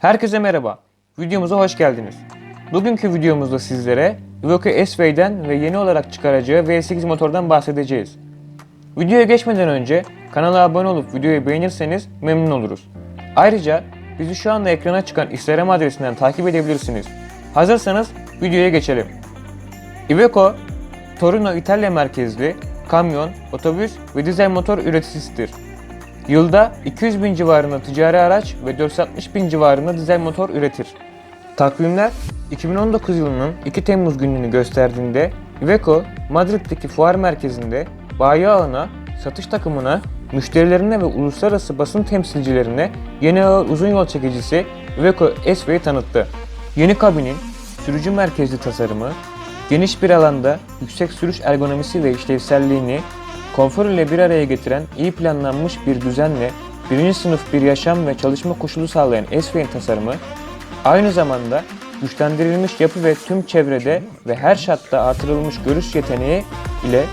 Herkese merhaba. Videomuza hoş geldiniz. Bugünkü videomuzda sizlere Iveco S-Way'den ve yeni olarak çıkaracağı V8 motordan bahsedeceğiz. Videoya geçmeden önce kanala abone olup videoyu beğenirseniz memnun oluruz. Ayrıca bizi şu anda ekrana çıkan Instagram adresinden takip edebilirsiniz. Hazırsanız videoya geçelim. Iveco, Torino İtalya merkezli kamyon, otobüs ve dizel motor üreticisidir. Yılda 200 bin civarında ticari araç ve 460 bin civarında dizel motor üretir. Takvimler 2019 yılının 2 Temmuz gününü gösterdiğinde Iveco, Madrid'deki fuar merkezinde bayi ağına, satış takımına, müşterilerine ve uluslararası basın temsilcilerine yeni ağır uzun yol çekicisi Iveco S-Way tanıttı. Yeni kabinin sürücü merkezli tasarımı, geniş bir alanda yüksek sürüş ergonomisi ve işlevselliğini konfor ile bir araya getiren iyi planlanmış bir düzenle birinci sınıf bir yaşam ve çalışma koşulu sağlayan S-Way'in tasarımı, aynı zamanda güçlendirilmiş yapı ve tüm çevrede ve her şartta artırılmış görüş yeteneği ile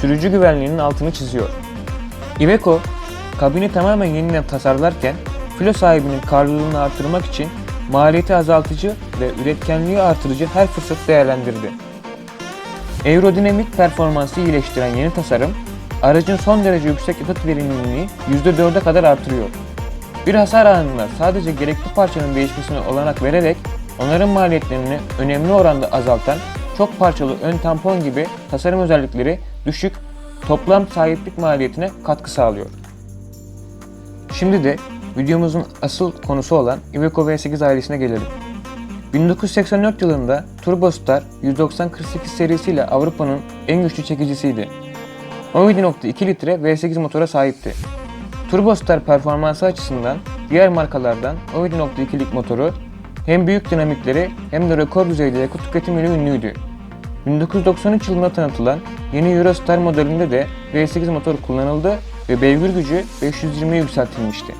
sürücü güvenliğinin altını çiziyor. Iveco, kabini tamamen yeniden tasarlarken filo sahibinin karlılığını artırmak için maliyeti azaltıcı ve üretkenliği artırıcı her fırsatı değerlendirdi. Aerodinamik performansı iyileştiren yeni tasarım, aracın son derece yüksek yakıt verimliliğini %4'e kadar artırıyor. Bir hasar anında sadece gerekli parçanın değişmesine olanak vererek onarım maliyetlerini önemli oranda azaltan çok parçalı ön tampon gibi tasarım özellikleri düşük toplam sahiplik maliyetine katkı sağlıyor. Şimdi de videomuzun asıl konusu olan Iveco V8 ailesine gelelim. 1984 yılında Turbostar 190-48 serisiyle Avrupa'nın en güçlü çekicisiydi. 17.2 litre V8 motora sahipti. Turbostar performansı açısından diğer markalardan 17.2'lik motoru hem büyük dinamikleri hem de rekor düzeyde yakıt tüketimiyle ünlüydü. 1993 yılında tanıtılan yeni Eurostar modelinde de V8 motor kullanıldı ve beygir gücü 520'ye yükseltilmişti.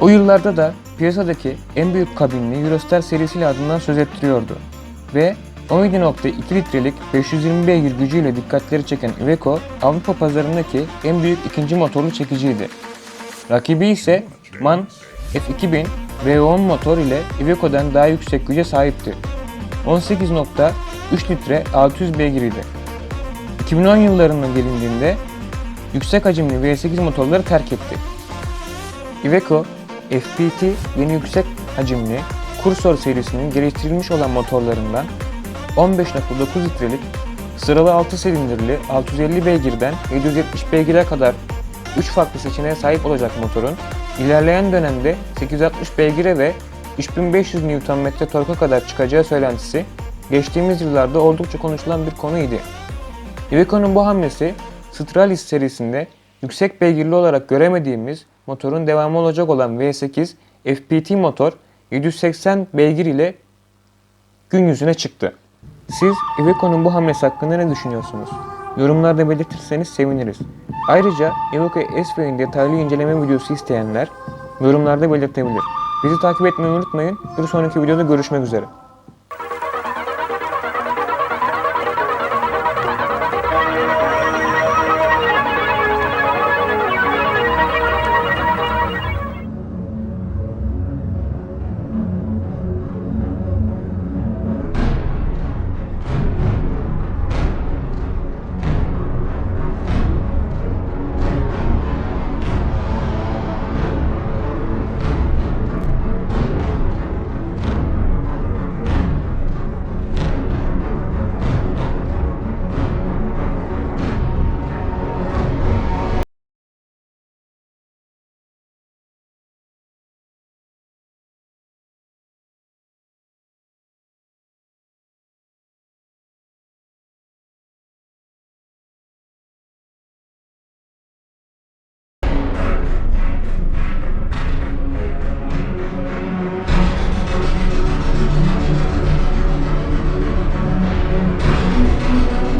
O yıllarda da piyasadaki en büyük kabinli Eurostar serisiyle adından söz ettiriyordu. Ve 17.2 litrelik 520 beygir gücüyle dikkatleri çeken Iveco, Avrupa pazarındaki en büyük ikinci motorlu çekiciydi. Rakibi ise MAN F2000 V10 motor ile Iveco'dan daha yüksek güce sahipti. 18.3 litre 600 beygir idi. 2010 yıllarına gelindiğinde yüksek hacimli V8 motorları terk etti. Iveco, FPT yeni yüksek hacimli Cursor serisinin geliştirilmiş olan motorlarından 15.9 litrelik sıralı 6 silindirli 650 beygirden 770 beygire kadar 3 farklı seçeneğe sahip olacak motorun ilerleyen dönemde 860 beygire ve 3500 Nm torka kadar çıkacağı söylentisi geçtiğimiz yıllarda oldukça konuşulan bir konuydu. Iveco'nun bu hamlesi Stralis serisinde yüksek beygirli olarak göremediğimiz motorun devamı olacak olan V8 FPT motor 780 beygir ile gün yüzüne çıktı. Siz Iveco'nun bu hamlesi hakkında ne düşünüyorsunuz? Yorumlarda belirtirseniz seviniriz. Ayrıca Iveco S-Way'in detaylı inceleme videosu isteyenler yorumlarda belirtebilir. Bizi takip etmeyi unutmayın. Bir sonraki videoda görüşmek üzere.